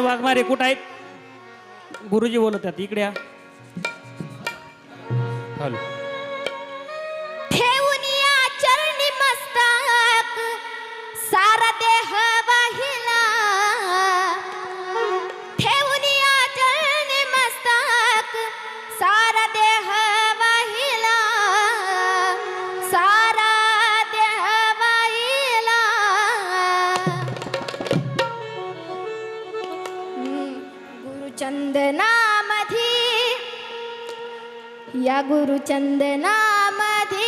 आणि वाघमारे कुठं आहेत? गुरुजी बोलत आहेत इकडे या. हॅलो. गुरुचंदनामधी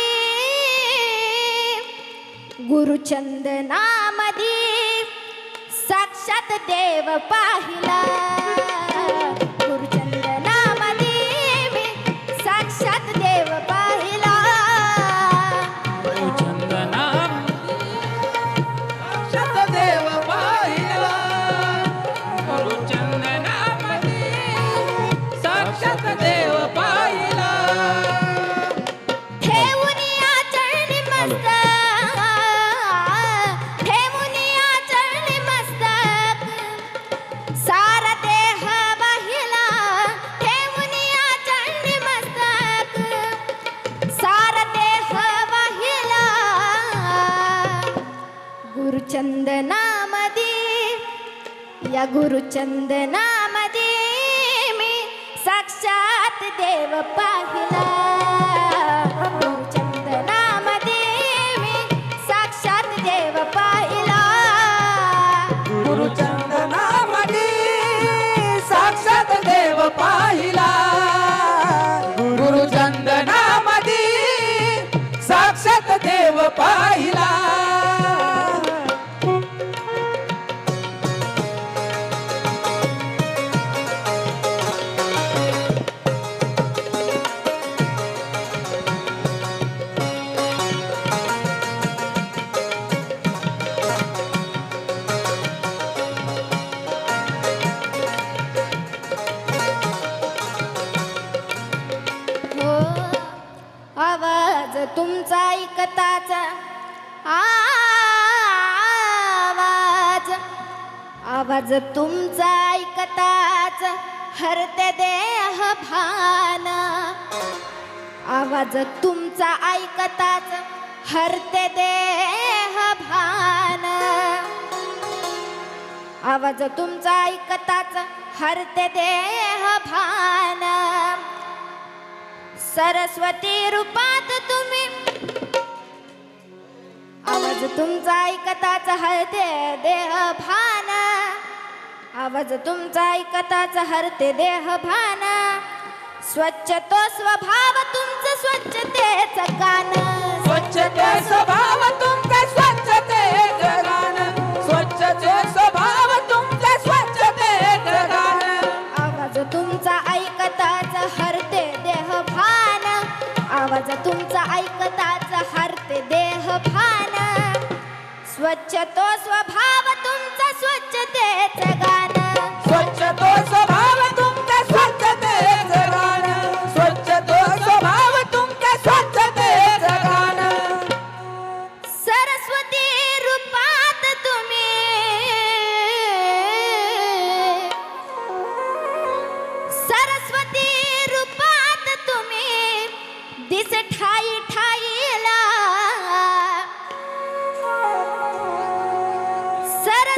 गुरुचंदनामधी साक्षात देव पाहिला. गुरुचंदनामध्ये मी साक्षात देव पाहिला. पाहिला. साक्षात देव या गुरुचंदनामध्ये मी साक्षात देव पाहिला. गुरुचंदनामध्ये मी साक्षात देव पाहिला. गुरुचंदनामध्ये तुमचा ऐकताचा आवाज. आवाज तुमचा ऐकताच हरते देह भान. आवाज तुमचा ऐकताच हरते देह भान. आवाज तुमचा ऐकताच हरते देह भान. सरस्वती रूपात तुम्ही आवाज तुमचा ऐकताच हरते देह भान. आवाज तुमचा ऐकताच हरते देह भान. स्वच्छ तो स्वभाव तुमचं स्वच्छतेच गान स्वच्छ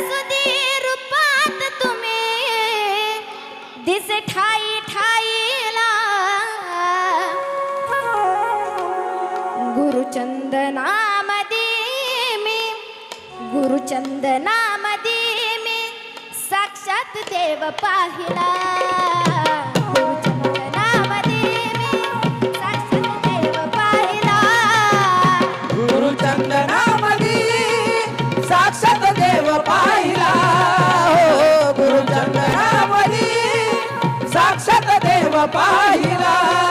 सरस्वती रूपात तुम्ही दिस ठाई ठाईला. गुरुचंदनामध्ये मी गुरुचंदनामध्ये मी साक्षात देव पाहिला. पाहिला.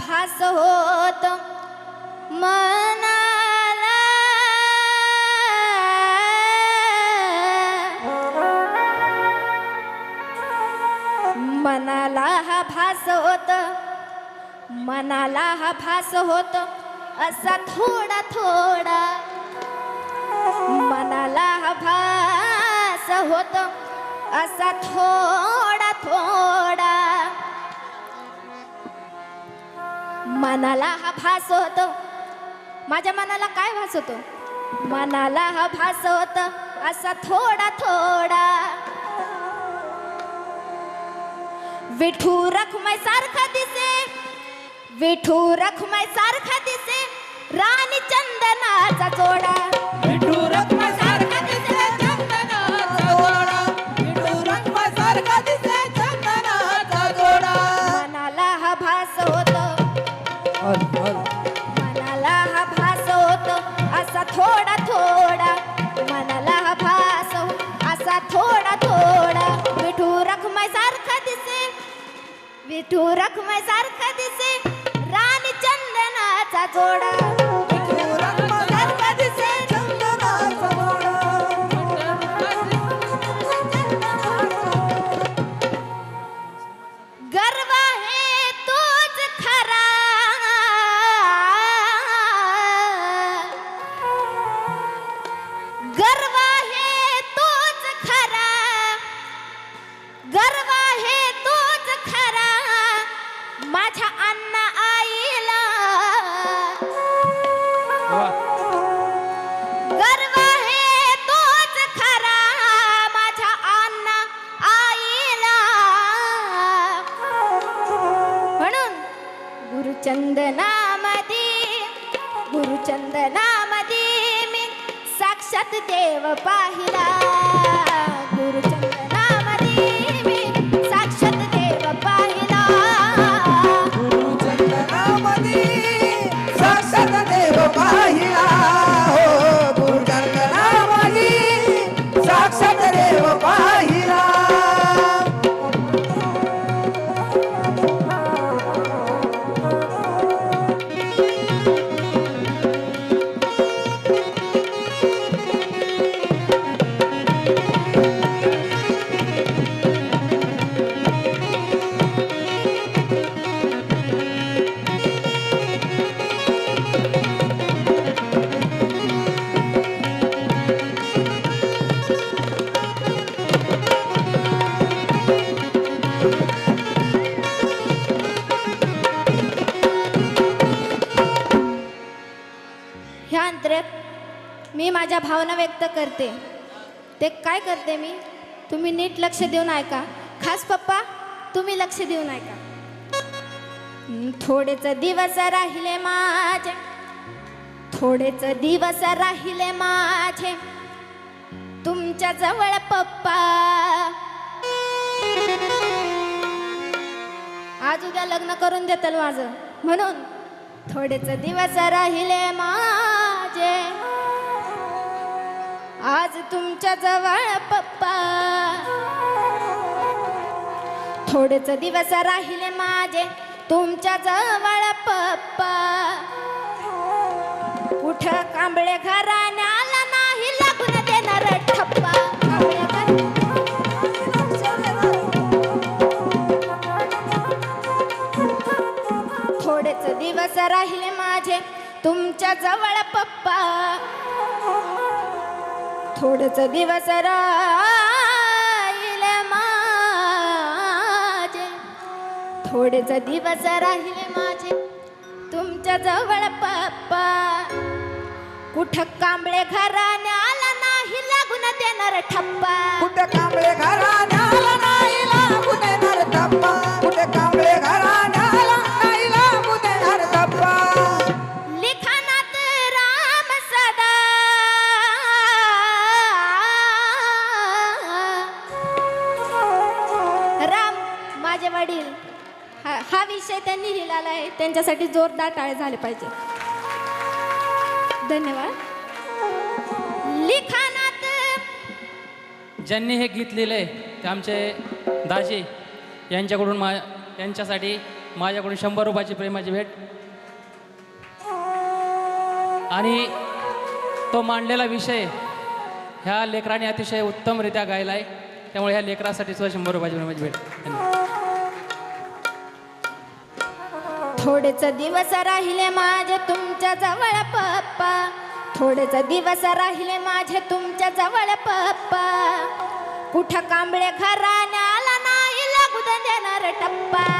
भास होत. मनाला मनाला हा भास होत. मनाला हा भास होत. असा थोडा थोडा मनाला हा भास होत. असा थोडा थोडा मनाला हा भास होतो. माझ्या मनाला काय भास होतो? मनाला हा भास होत. असा थोडा थोडा. विठू रखुमाई सारखा दिसे. विठू रखुमाई सारखा दिसे. राणी चंदनाचा जोडा. देव पाहिला ह्या अंतरात मी माझ्या भावना व्यक्त करते. ते काय करते मी? तुम्ही नीट लक्ष देऊन ऐका. खास पप्पा तुम्ही लक्ष देऊन ऐका. थोडेच दिवस राहिले माझे. थोडेच दिवस राहिले माझे. तुमच्या जवळ पप्पा. आज उद्या लग्न करून देतल माझं. म्हणून थोडेच दिवस राहिले माझे. आज तुमच्या जवळ पप्पा. थोडेच दिवस राहिले माझे तुमच्या जवळ पप्पा. कुठं कांबळे घरा तुझ्या जवळ पप्पा. थोडच दिवस राहिले माझे. थोडेच दिवस राहिले माझे. तुमच्या जवळ पप्पा. कुठं कांबळे घराण्याला नाही लागून देणार ठप्पा. कुठे कांबळे घराण्याला विषय त्यांनी लिहिलेला आहे. त्यांच्यासाठी जोरदार टाळे झाले पाहिजे. धन्यवाद. लिखाणात ज्यांनी हे गीत लिहिलंय ते आमचे दाजी यांच्याकडून मा यांच्यासाठी माझ्याकडून शंभर रुपयाची प्रेमाची भेट. आणि तो मांडलेला विषय ह्या लेकराने अतिशय उत्तमरित्या गायला आहे त्यामुळे ह्या लेकरासाठी सुद्धा शंभर रुपयाची प्रेमाची भेट. धन्यवाद. थोडेच दिवस राहिले माझे तुमच्या जवळ पप्पा. थोडेच दिवस राहिले माझे तुमच्या जवळ पप्पा. कुठं कांबळे घराण्याला नाही लागू देणार टप्पा.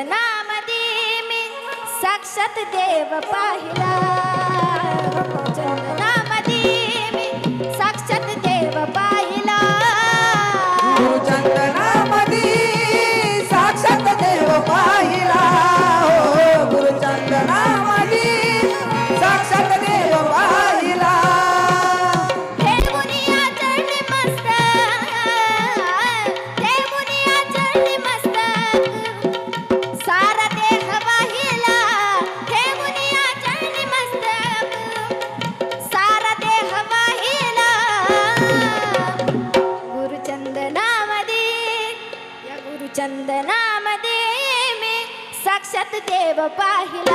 भजनामधी मी साक्षात देव पाहिला. bye